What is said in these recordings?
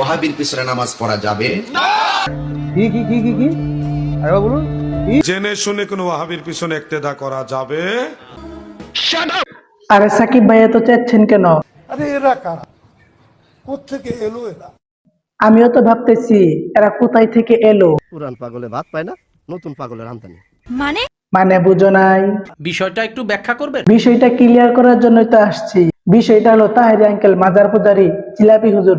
ওহাবির পিছনে নামাজ পড়া যাবে। কি কি কি কি কি? বলুন। জেনে শুনে কোনো ওয়াহাবির পিছনে একতেদা করা যাবে? আরে সাকিব ভাইয়া তো চাচ্ছেন কেন? আরে এরা কারা? কোথেকে এলো এরা? আমিও তো ভাবতেছি এরা কোথায় থেকে এলো? পুরান পাগলে ভাত পায় না? নতুন পাগলের আমদানি। মানে? মানে বুঝো নাই। বিষয়টা একটু ব্যাখ্যা করবেন? বিষয়টা ক্লিয়ার করার জন্যই তো আসছি। বিষয়টা হলো তাহেরি আঙ্কেল মাজার পূজারি জিলাপি হুজুর।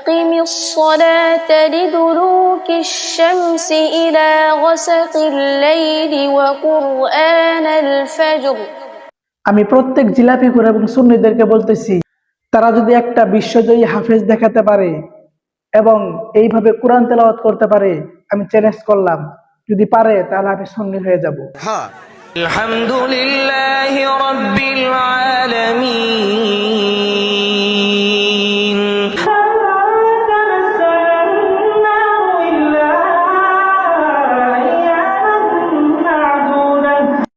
أقم الصلاة لدلوك الشمس إلى غسق الليل وقرآن الفجر আমি প্রত্যেক জিলাপি ঘুরে এবং সুন্নিদেরকে বলতেছি তারা যদি একটা বিশ্বজয়ী হাফেজ দেখাতে পারে এবং এইভাবে কোরআন তেলাওয়াত করতে পারে আমি চ্যালেঞ্জ করলাম যদি পারে তাহলে আমি সুন্নি হয়ে যাব الحمد